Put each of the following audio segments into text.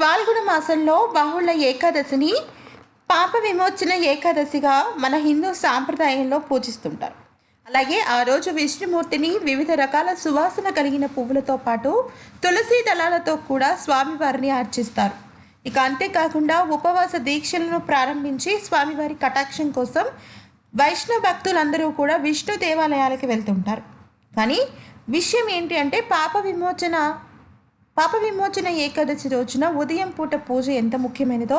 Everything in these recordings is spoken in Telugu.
ఫాల్గుణ మాసంలో బహుళ ఏకాదశిని పాప విమోచన ఏకాదశిగా మన హిందూ సాంప్రదాయంలో పూజిస్తుంటారు. అలాగే ఆ రోజు విష్ణుమూర్తిని వివిధ రకాల సువాసన కలిగిన పువ్వులతో పాటు తులసి దళాలతో కూడా స్వామివారిని అర్చిస్తారు. ఇక అంతేకాకుండా ఉపవాస దీక్షలను ప్రారంభించి స్వామివారి కటాక్షం కోసం వైష్ణవ భక్తులందరూ కూడా విష్ణు దేవాలయాలకు వెళ్తుంటారు. కానీ విషయం ఏంటి అంటే పాప విమోచన పాప విమోచన ఏకాదశి రోజున ఉదయం పూట పూజ ఎంత ముఖ్యమైనదో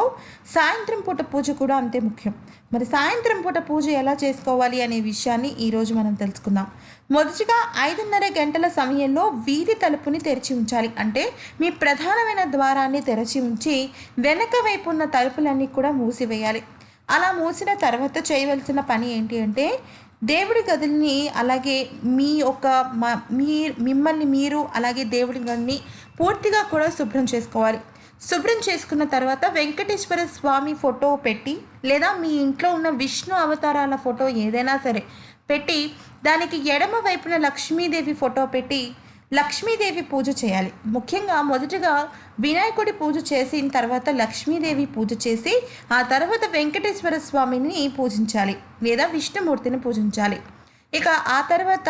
సాయంత్రం పూట పూజ కూడా అంతే ముఖ్యం. మరి సాయంత్రం పూట పూజ ఎలా చేసుకోవాలి అనే విషయాన్ని ఈరోజు మనం తెలుసుకుందాం. మొదటిగా ఐదున్నర గంటల సమయంలో వీధి తలుపుని తెరిచి ఉంచాలి. అంటే మీ ప్రధానమైన ద్వారాన్ని తెరిచి ఉంచి వెనక వైపు ఉన్న తలుపులన్నీ కూడా మూసివేయాలి. అలా మూసిన తర్వాత చేయవలసిన పని ఏంటి అంటే దేవుడి గదుల్ని అలాగే మీ యొక్క మ- మీ మిమ్మల్ని మీరు అలాగే దేవుడి గదిని పూర్తిగా కూడా శుభ్రం చేసుకోవాలి. శుభ్రం చేసుకున్న తర్వాత వెంకటేశ్వర స్వామి ఫోటో పెట్టి లేదా మీ ఇంట్లో ఉన్న విష్ణు అవతారాల ఫోటో ఏదైనా సరే పెట్టి దానికి ఎడమ వైపున లక్ష్మీదేవి ఫోటో పెట్టి లక్ష్మీదేవి పూజ చేయాలి. ముఖ్యంగా మొదటగా వినాయకుడి పూజ చేసిన తర్వాత లక్ష్మీదేవి పూజ చేసి ఆ తర్వాత వెంకటేశ్వర స్వామిని పూజించాలి లేదా విష్ణుమూర్తిని పూజించాలి. ఇక ఆ తర్వాత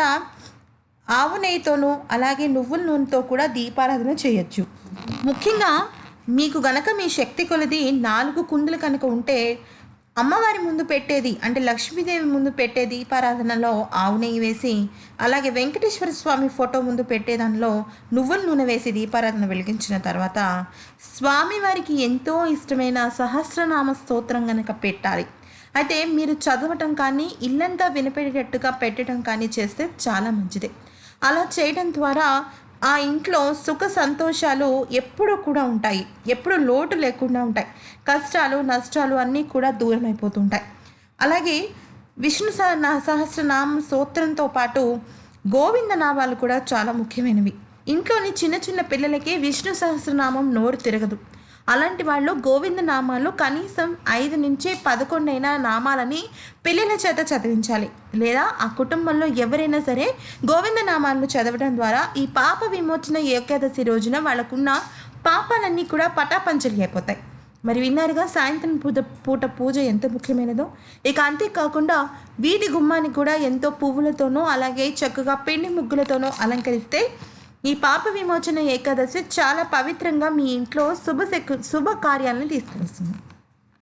ఆవు నెయ్యితోనూ అలాగే నువ్వుల నూనెతో కూడా దీపారాధన చేయొచ్చు. ముఖ్యంగా మీకు గనక మీ శక్తి కొలది నాలుగు కుందులు కనుక ఉంటే అమ్మవారి ముందు పెట్టేది అంటే లక్ష్మీదేవి ముందు పెట్టే దీపారాధనలో ఆవు నెయ్యి వేసి అలాగే వెంకటేశ్వర స్వామి ఫోటో ముందు పెట్టే దానిలో నువ్వుల నూనె వేసి దీపారాధన వెలిగించిన తర్వాత స్వామివారికి ఎంతో ఇష్టమైన సహస్రనామ స్తోత్రం కనుక పెట్టాలి. అయితే మీరు చదవటం కానీ ఇల్లంతా వినిపెట్టేటట్టుగా పెట్టడం కానీ చేస్తే చాలా మంచిది. అలా చేయడం ద్వారా ఆ ఇంట్లో సుఖ సంతోషాలు ఎప్పుడూ కూడా ఉంటాయి. ఎప్పుడు లోటు లేకుండా ఉంటాయి. కష్టాలు నష్టాలు అన్నీ కూడా దూరం అయిపోతుంటాయి. అలాగే విష్ణు సహ సహస్రనామ స్తోత్రంతో పాటు గోవింద నామాలు కూడా చాలా ముఖ్యమైనవి. ఇంట్లోని చిన్న చిన్న పిల్లలకి విష్ణు సహస్రనామం నోరు తిరగదు. అలాంటి వాళ్ళు గోవింద నామాలు కనీసం ఐదు నుంచి పదకొండైన నామాలని పిల్లల చేత చదివించాలి. లేదా ఆ కుటుంబంలో ఎవరైనా సరే గోవింద నామాలను చదవడం ద్వారా ఈ పాప విమోచన ఏకాదశి రోజున వాళ్ళకున్న పాపాలన్నీ కూడా పటాపంచలి అయిపోతాయి. మరి విన్నారుగా సాయంత్రం పూట పూట పూజ ఎంత ముఖ్యమైనదో? ఇక అంతేకాకుండా వీధి గుమ్మాన్ని కూడా ఎంతో పువ్వులతోనూ అలాగే చక్కగా పెళ్ళి ముగ్గులతోనూ అలంకరిస్తే ఈ పాప విమోచన ఏకాదశి చాలా పవిత్రంగా మీ ఇంట్లో శుభ శుభ కార్యాలను తీసుకొస్తుంది.